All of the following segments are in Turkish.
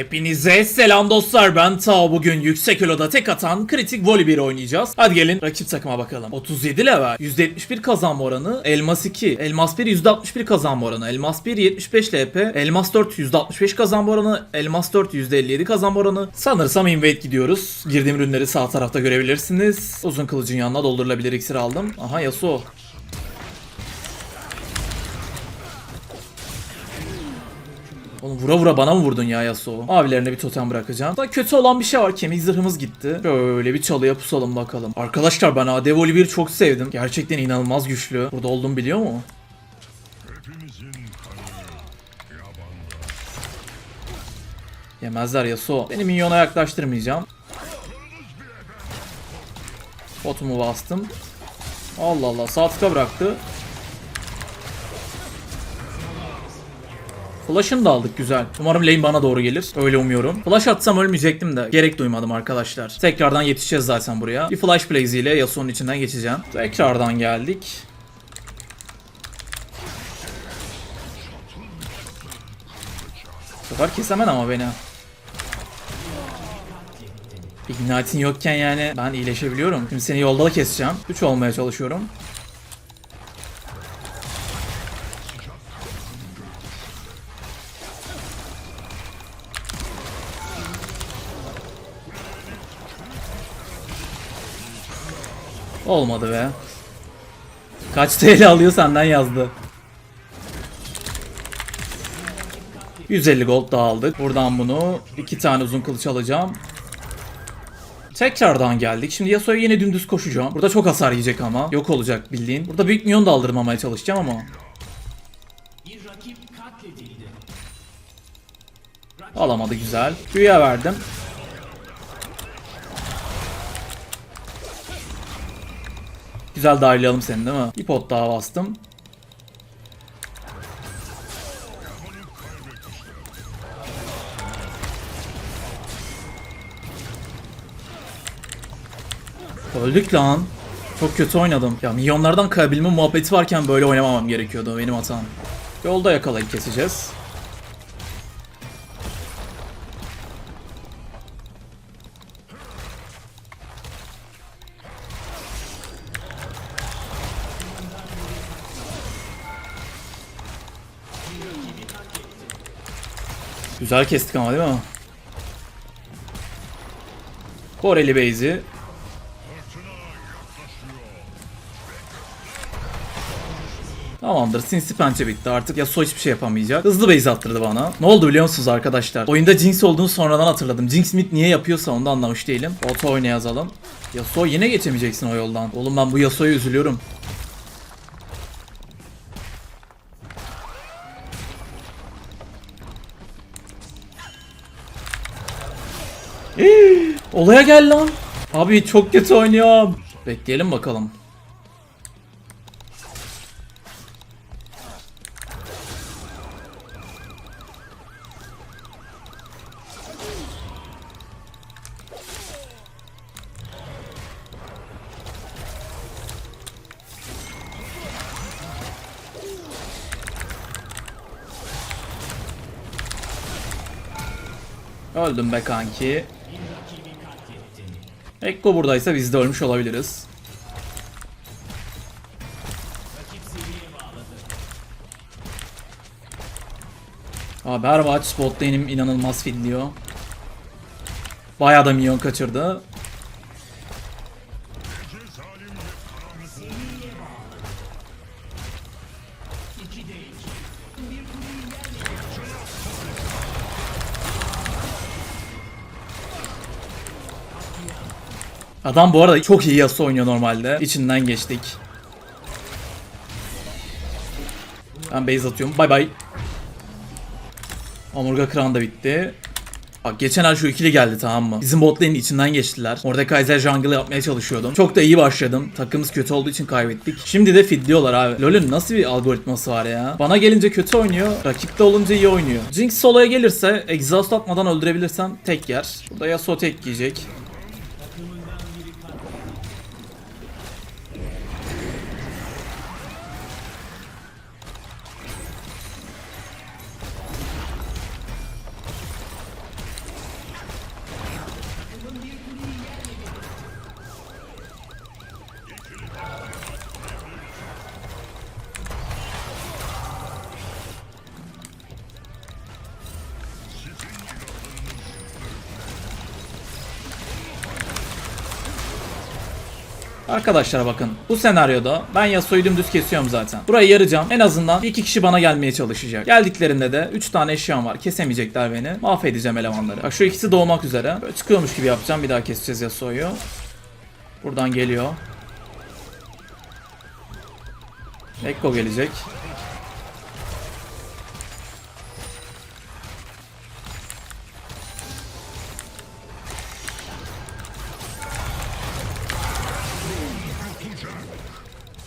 Hepinize selam dostlar ben Tao bugün yüksek eloda tek atan kritik voley oynayacağız. Hadi gelin rakip takıma bakalım. 37 level, %71 kazanma oranı, Elmas 2, Elmas 1 %61 kazanma oranı, Elmas 1 75 LP, Elmas 4 %65 kazanma oranı, Elmas 4 %57 kazanma oranı. Sanırsam invade gidiyoruz. Girdiğim ürünleri sağ tarafta görebilirsiniz. Uzun kılıcın yanına doldurulabilir iksir aldım. Aha Yasuo. Oğlum vura vura bana mı vurdun ya Yasuo? Abilerine bir totem bırakacağım. Da kötü olan bir şey var. Kemik zırhımız gitti. Şöyle bir çalıya pusalım bakalım. Arkadaşlar ben AD Volibear'ı çok sevdim. Gerçekten inanılmaz güçlü. Burada olduğumu biliyor mu? Yemezler Yasuo. Beni minyona yaklaştırmayacağım. Botumu bastım. Allah Allah sağ bıraktı. Flash'ını da aldık güzel. Umarım lane bana doğru gelir. Öyle umuyorum. Flash atsam ölmeyecektim de. Gerek duymadım arkadaşlar. Tekrardan yetişeceğiz zaten buraya. Bir flash blaze ile Yasuo'nun içinden geçeceğim. Tekrardan geldik. Bu sefer kesemen ama beni. Ignite'in yokken yani ben iyileşebiliyorum. Şimdi seni yolda da keseceğim. 3 olmaya çalışıyorum. Olmadı be. Kaç TL alıyor senden yazdı. 150 gold daha aldık. Buradan bunu iki tane uzun kılıç alacağım. Tekrardan geldik. Şimdi Yasuo'ya yine dümdüz koşacağım. Burada çok hasar yiyecek ama. Yok olacak bildiğin. Burada büyük minyon da aldırmamaya çalışacağım ama. Alamadı güzel. Büyüye verdim. Güzel dahiliyalım seni değil mi? Bir pot daha bastım. Öldük lan. Çok kötü oynadım. Ya milyonlardan kayabilme muhabbeti varken böyle oynamamam gerekiyordu benim hatam. Yolda yakalayıp keseceğiz. Güzel kestik ama değil mi? Koreli base'i. Tamamdır. Sinsi pençe bitti. Artık Yasuo hiçbir şey yapamayacak. Hızlı base attırdı bana. Ne oldu biliyor musunuz arkadaşlar? Oyunda Jinx olduğunu sonradan hatırladım. Jinx mid niye yapıyorsa onu da anlamış değilim. Auto oyna yazalım. Yasuo yine geçemeyeceksin o yoldan. Oğlum ben bu Yasuo'ya üzülüyorum. Olaya gel lan. Abi çok kötü oynuyorum. Bekleyelim bakalım. Öldüm be kanki. Ekko buradaysa biz de ölmüş olabiliriz. Abi her maç bot lane'im inanılmaz fidliyor. Bayağı da minyon kaçırdı. Adam bu arada çok iyi Yasuo oynuyor normalde. İçinden geçtik. Ben base atıyorum. Bay bay. Omurga kıran da bitti. Bak geçen ay şu ikili geldi tamam mı? Bizim bot içinden geçtiler. Orada Kaiser jungle yapmaya çalışıyordum. Çok da iyi başladım. Takımımız kötü olduğu için kaybettik. Şimdi de fidliyorlar abi. LoL'ün nasıl bir algoritması var ya? Bana gelince kötü oynuyor. Rakipte olunca iyi oynuyor. Jinx soloya gelirse exhaust atmadan öldürebilirsem tek yer. Burada Yasuo tek yiyecek. Arkadaşlar bakın bu senaryoda ben Yasuo'yu dümdüz kesiyorum zaten. Burayı yaracağım. En azından iki kişi bana gelmeye çalışacak. Geldiklerinde de 3 tane eşyam var. Kesemeyecekler beni. Mahvedeceğim elemanları. Bak şu ikisi doğmak üzere. Böyle çıkıyormuş gibi yapacağım. Bir daha keseceğiz Yasuo'yu. Buradan geliyor. Ekko gelecek.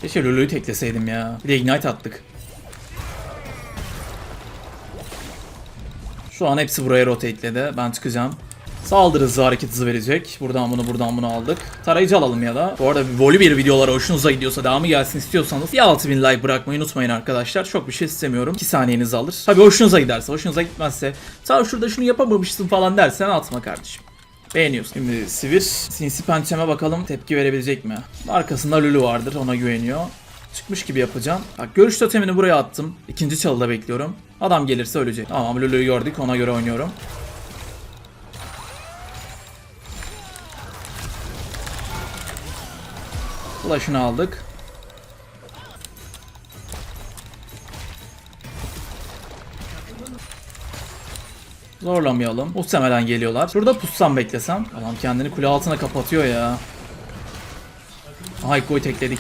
Keşke Lulu'yu tekleseydim ya. Bir de Ignite attık. Şu an hepsi buraya rotate'ledi. Ben çıkacağım. Saldırı hızı hareket hızı verecek. Buradan bunu buradan bunu aldık. Tarayıcı alalım ya da. Bu arada bir videoları hoşunuza gidiyorsa devamı gelsin istiyorsanız ya 6000 like bırakmayı unutmayın arkadaşlar. Çok bir şey istemiyorum. 2 saniyenizi alır. Tabi hoşunuza giderse. Hoşunuza gitmezse. Sağ şurada şunu yapamamışsın falan dersen atma kardeşim. Beğeniyorsun. Şimdi Sivir sinsi pençeme bakalım tepki verebilecek mi? Arkasında Lulu vardır ona güveniyor. Çıkmış gibi yapacağım. Bak görüş totemini buraya attım. İkinci çalıda bekliyorum. Adam gelirse ölecek. Tamam Lulu'yu gördük ona göre oynuyorum. Flash'ını aldık. Zorlamayalım. Muhtemelen geliyorlar. Şurada pussam beklesem. Adam kendini kule altına kapatıyor ya. Aha Ekko'yu tekledik.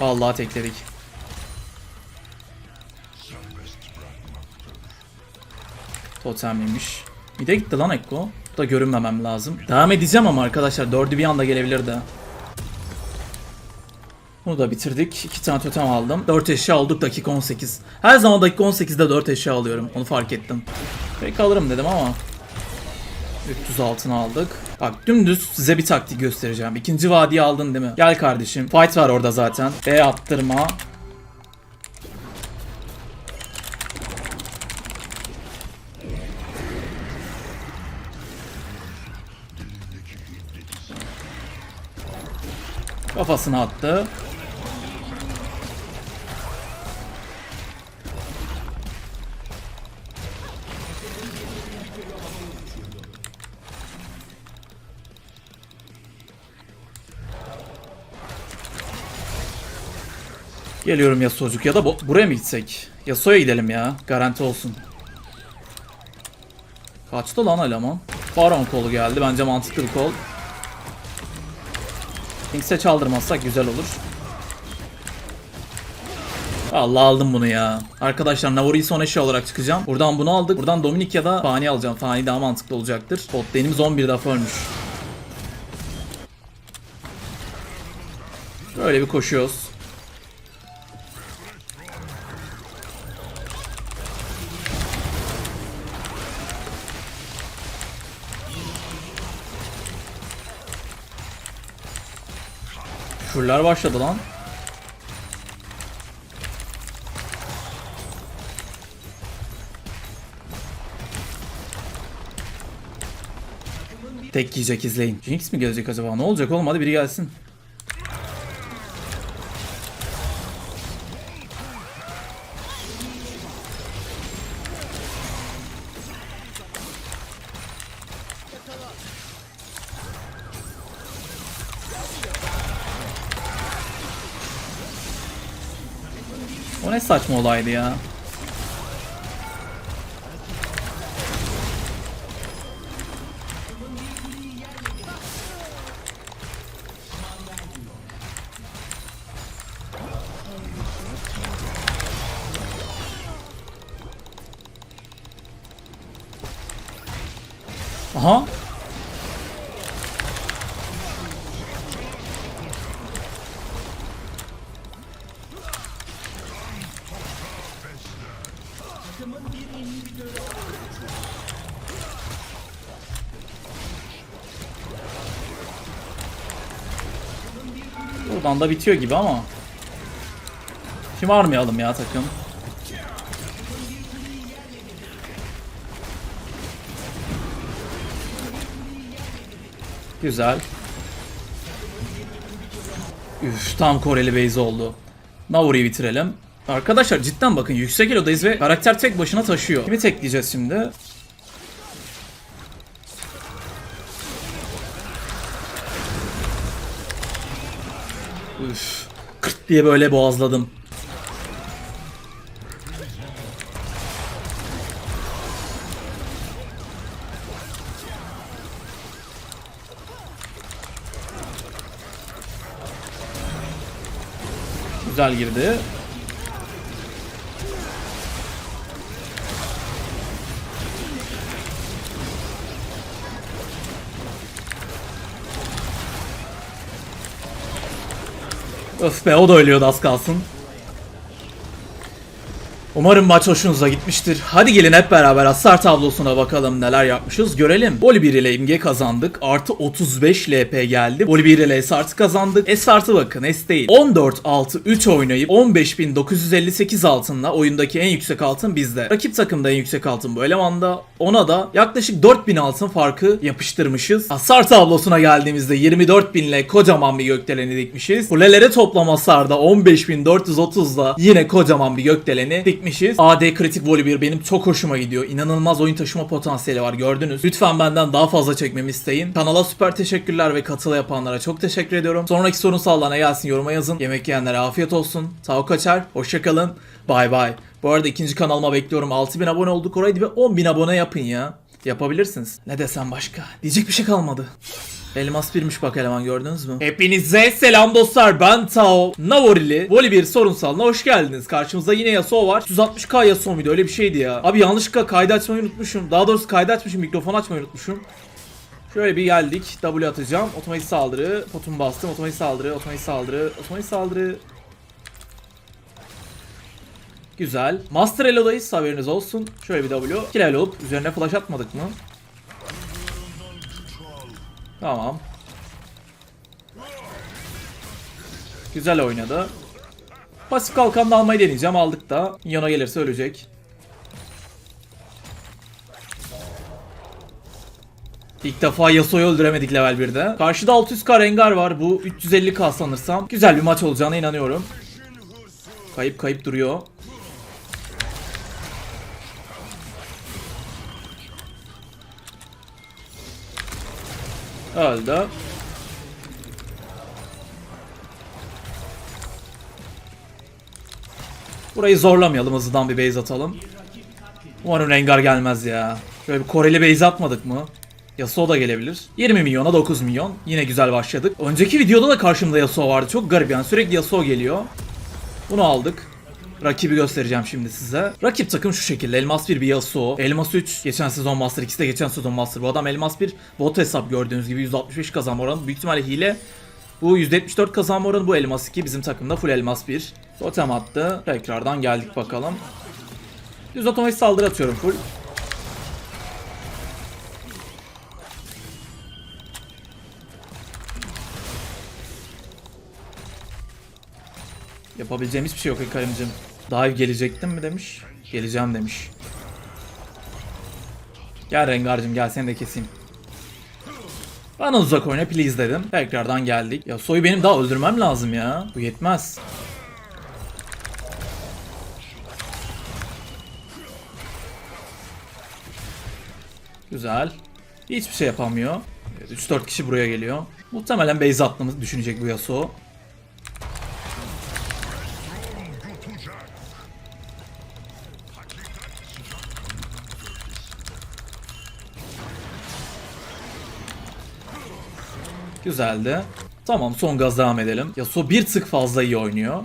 Vallahi tekledik. Totemliymiş. Bir de gitti lan Ekko. Bu da görünmemem lazım. Devam edeceğim ama arkadaşlar. Dördü bir anda gelebilir de. Bunu da bitirdik. İki tane totem aldım. 4 eşya aldık dakika 18. Her zaman dakika 18'de 4 eşya alıyorum. Onu fark ettim. Pek alırım dedim ama. 300 altına aldık. Bak dümdüz size bir taktik göstereceğim. İkinci vadiyi aldın değil mi? Gel kardeşim. Fight var orada zaten. B attırma. Kafasına attı. Geliyorum Yasuo'cuk ya da bu- buraya mı gitsek? Yasuo'ya gidelim ya. Garanti olsun. Kaçtı lan eleman? Baron kolu geldi. Bence mantıklı bir kol. Kings'e çaldırmazsak güzel olur. Allah aldım bunu ya. Arkadaşlar Navori'yi son eşya olarak çıkacağım. Buradan bunu aldık. Buradan Dominik ya da Fani alacağım. Fani daha mantıklı olacaktır. Bot lane'imiz 11 defa ölmüş. Böyle bir koşuyoruz. Küfürler başladı lan. Tek yiyecek izleyin. Jinx mi gelecek acaba? Ne olacak oğlum? Hadi biri gelsin. Ne saçma olaydı ya. Buradan da bitiyor gibi ama. Şımarmayalım ya takım. Güzel. Üf tam Koreli base oldu. Nauri'yi bitirelim. Arkadaşlar cidden bakın yüksek elodayız ve karakter tek başına taşıyor. Kimi tekleyeceğiz şimdi? Diye böyle boğazladım. Güzel girdi. Öf be o da ölüyordu az kalsın. Umarım maç hoşunuza gitmiştir. Hadi gelin hep beraber hasar tablosuna bakalım neler yapmışız görelim. Voli 1 ile imge kazandık. Artı 35 LP geldi. Voli 1 ile S artı kazandık. S artı bakın S değil. 14 altı 3 oynayıp 15.958 altınla oyundaki en yüksek altın bizde. Rakip takımda en yüksek altın bu elemanda. Ona da yaklaşık 4000 altın farkı yapıştırmışız. Hasar tablosuna geldiğimizde 24.000 ile kocaman bir gökdeleni dikmişiz. Kulelere toplam hasarda 15.430'la yine kocaman bir gökdeleni dikmişiz. AD kritik voli 1 benim çok hoşuma gidiyor. İnanılmaz oyun taşıma potansiyeli var gördünüz. Lütfen benden daha fazla çekmemi isteyin. Kanala süper teşekkürler ve katılı yapanlara çok teşekkür ediyorum. Sonraki sorun sağlana gelsin yoruma yazın. Yemek yiyenlere afiyet olsun. Sağ kaçar. Hoşçakalın. Bay bay. Bu arada ikinci kanalıma bekliyorum. 6000 abone olduk oraydı ve 10.000 abone yapın ya. Yapabilirsiniz. Ne desem başka? Diyecek bir şey kalmadı. Elmas birmiş bak eleman gördünüz mü? Hepinize selam dostlar ben Tao. Navorili Voli bir sorunsalına hoş geldiniz. Karşımızda yine Yasuo var. 160k Yasuo muydu öyle bir şeydi ya. Abi yanlışlıkla kaydı açmayı unutmuşum. Daha doğrusu kaydı açmışım mikrofon açmayı unutmuşum. Şöyle bir geldik. W atacağım. Otomatik saldırı. Potumu bastım. Otomatik saldırı. Otomatik saldırı. Otomatik saldırı. Güzel. Master Elo'dayız haberiniz olsun. Şöyle bir W. 2 level olup üzerine flash atmadık mı? Tamam. Güzel oynadı. Pasif kalkanla almayı deneyeceğim. Aldık da. Yana gelirse ölecek. İlk defa Yasuo'yu öldüremedik level 1'de. Karşıda 600k Rengar var. Bu 350k sanırsam. Güzel bir maç olacağına inanıyorum. Kayıp kayıp duruyor. Öldü. Burayı zorlamayalım hızlıdan bir base atalım. Umarım Rengar gelmez ya. Şöyle bir Koreli base atmadık mı? Yasuo da gelebilir. 20 milyona 9 milyon. Yine güzel başladık. Önceki videoda da karşımda Yasuo vardı. Çok garip yani sürekli Yasuo geliyor. Bunu aldık. Rakibi göstereceğim şimdi size. Rakip takım şu şekilde. Elmas 1 bir Yasuo. Elmas 3 geçen sezon Master. ikisi de geçen sezon Master. Bu adam Elmas 1 bot hesap gördüğünüz gibi 165 kazanma oranı. Büyük ihtimalle hile. Bu 174 kazanma oranı bu Elmas 2. Bizim takımda full Elmas 1. Totem attı. Tekrardan geldik bakalım. Düz otomatik saldırı atıyorum full. Yapabileceğim hiçbir şey yok Karim'cim. Daha gelecektim mi demiş. Geleceğim demiş. Gel Rengar'cım gel seni de keseyim. Bana uzak oyna please dedim. Tekrardan geldik. Ya soyu benim daha öldürmem lazım ya. Bu yetmez. Güzel. Hiçbir şey yapamıyor. 3-4 kişi buraya geliyor. Muhtemelen base attığımızı düşünecek bu Yasuo. Güzeldi. Tamam son gaz devam edelim. Yasuo bir tık fazla iyi oynuyor.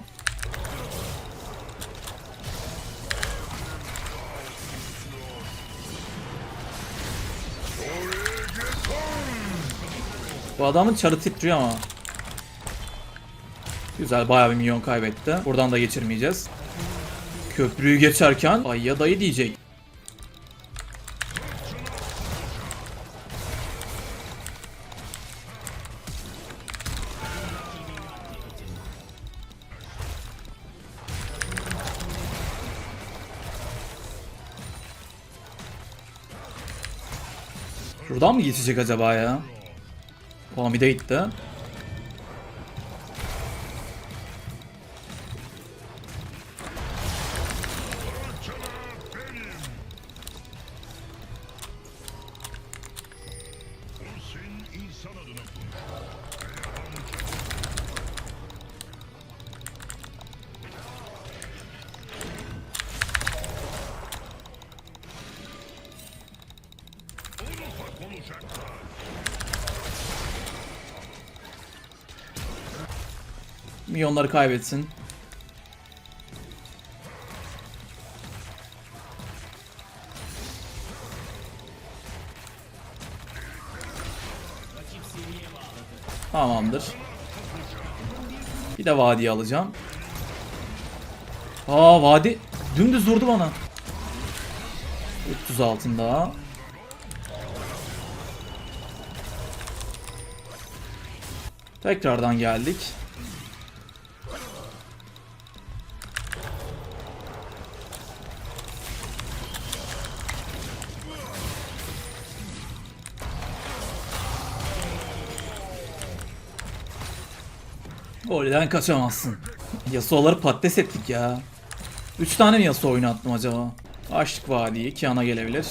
Bu adamın çarı titriyor ama. Güzel bayağı bir milyon kaybetti. Buradan da geçirmeyeceğiz. Köprüyü geçerken ay ya dayı diyecek. Mı geçecek acaba ya? O bir de gitti. Milyonları kaybetsin. Tamamdır. Bir de vadiyi alacağım. Aa vadi dümdüz vurdu bana. 300 altında. Tekrardan geldik. Golden kaçamazsın. Yasuo'ları patates ettik ya. 3 tane mi Yasuo oyunu attım acaba? Açtık vadiyi. Kiana gelebilir.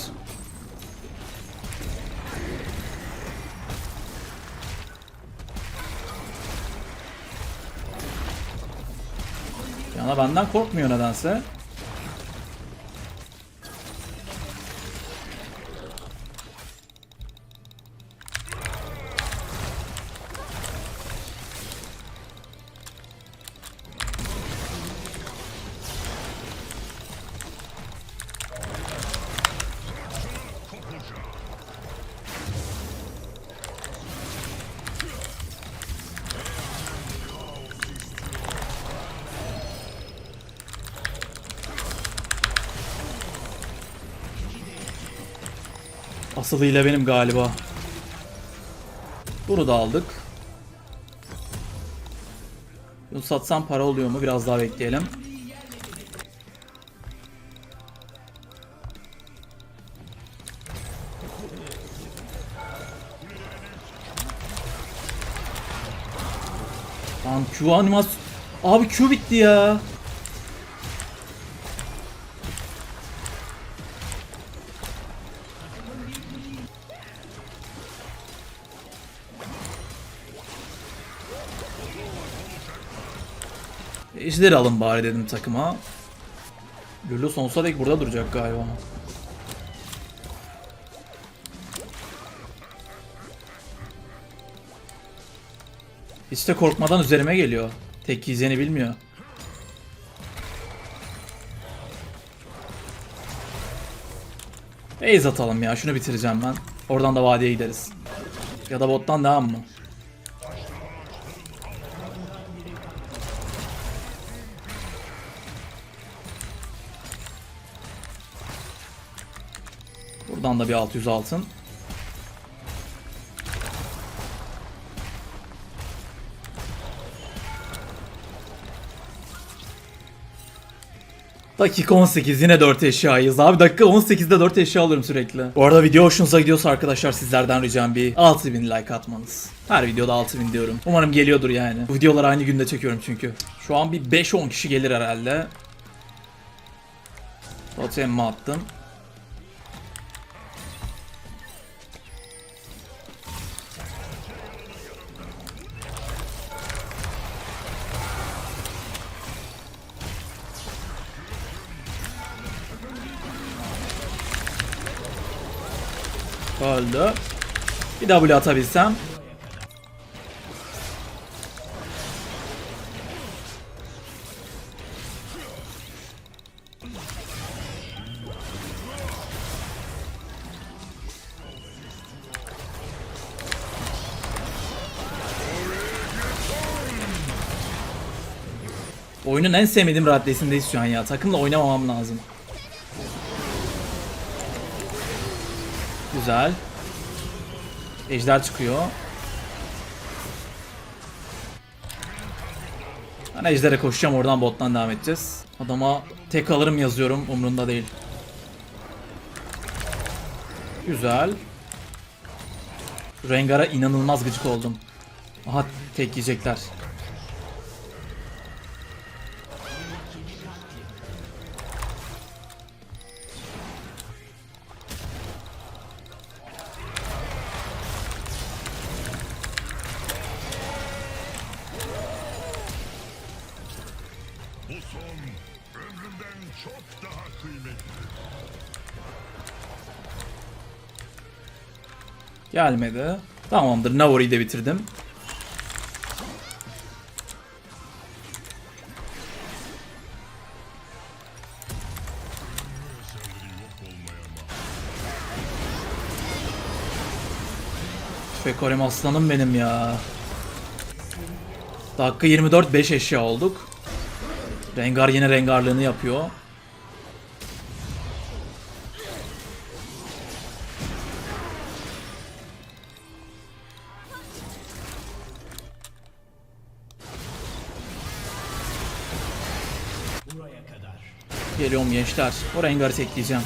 Kiana benden korkmuyor nedense. Asılıyla benim galiba. Bunu da aldık. Bunu satsam para oluyor mu? Biraz daha bekleyelim. Lan Q animasyon... Abi Q bitti ya. Ejderi alın bari dedim takıma. Lulu sonsuza dek burada duracak galiba. Hiç de korkmadan üzerime geliyor. Tek yiyeceğini bilmiyor. Base atalım ya şunu bitireceğim ben. Oradan da vadiye gideriz. Ya da bottan devam mı? Buradan da bir 600 altın. Dakika 18 yine 4 eşyayız abi. Dakika 18'de 4 eşya alıyorum sürekli. Bu arada video hoşunuza gidiyorsa arkadaşlar sizlerden ricam bir 6000 like atmanız. Her videoda 6000 diyorum. Umarım geliyordur yani. Bu videoları aynı günde çekiyorum çünkü. Şu an bir 5-10 kişi gelir herhalde. Totemimi attım. Öldü. Bir W atabilsem. Oyunun en sevmediğim raddesindeyiz şu an ya. Takımla oynamamam lazım. Güzel. Ejder çıkıyor. Ben ejdere koşacağım oradan bottan devam edeceğiz. Adama tek alırım yazıyorum umrunda değil. Güzel. Rengar'a inanılmaz gıcık oldum. Aha tek yiyecekler. Gelmedi. Tamamdır. Navori'yi de bitirdim. Fekorem aslanım benim ya. Dakika 24 5 eşya olduk. Rengar yine rengarlığını yapıyor. Geliyorum gençler. O rengarı tekleyeceğim.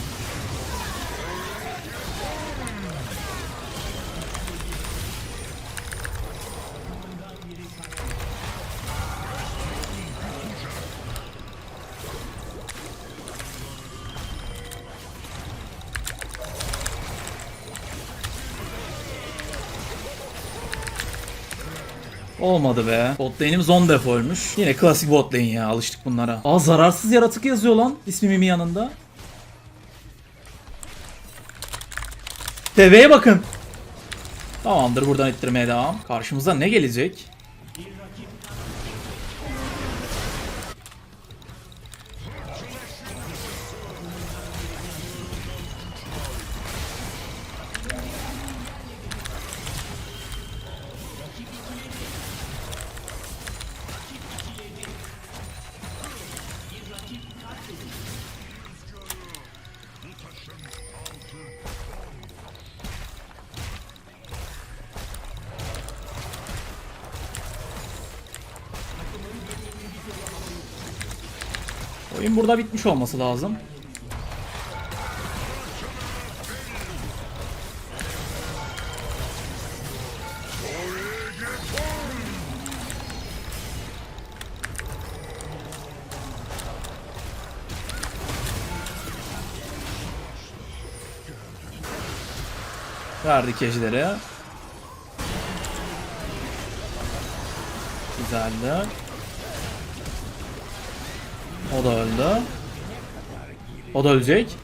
Olmadı be. Bot lane'imiz 10 def ölmüş. Yine klasik bot ya alıştık bunlara. Aa zararsız yaratık yazıyor lan ismimimin yanında. Deveye bakın. Tamamdır buradan ittirmeye devam. Karşımıza ne gelecek? Oyun burada bitmiş olması lazım. Verdik ejderi. Güzeldi. O da öldü. O da ölecek.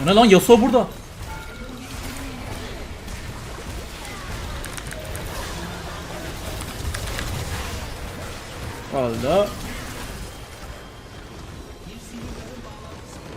Bu ne lan Yasuo burada. Öldü.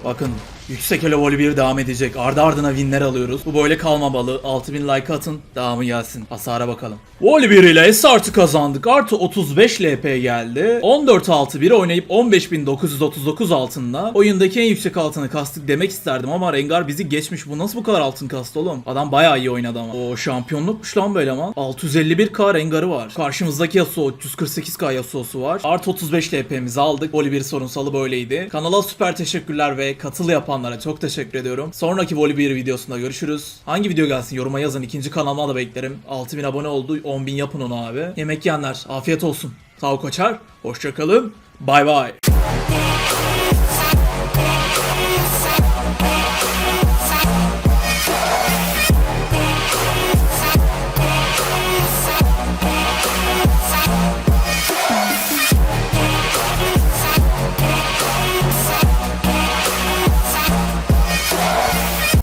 Bakın yüksek elo voley 1 devam edecek. Ardı ardına winler alıyoruz. Bu böyle kalmamalı. 6000 like atın. Devamı gelsin. Hasara bakalım. Voley 1 ile S artı kazandık. Artı 35 LP geldi. 14-6-1 oynayıp 15939 altınla oyundaki en yüksek altını kastık demek isterdim ama Rengar bizi geçmiş. Bu nasıl bu kadar altın kastı oğlum? Adam bayağı iyi oynadı ama. O şampiyonlukmuş lan böyle ama. 651k Rengar'ı var. Karşımızdaki Yasuo 348k Yasuo'su var. Artı 35 LP'mizi aldık. 1 sorunsalı böyleydi. Kanala süper teşekkürler ve katıl yapanlara çok teşekkür ediyorum. Sonraki Voli 1 videosunda görüşürüz. Hangi video gelsin yoruma yazın. İkinci kanalıma da beklerim. 6000 abone oldu. 10.000 yapın onu abi. Yemek yiyenler afiyet olsun. Sağ ol koçar. Hoşçakalın. Bay bay.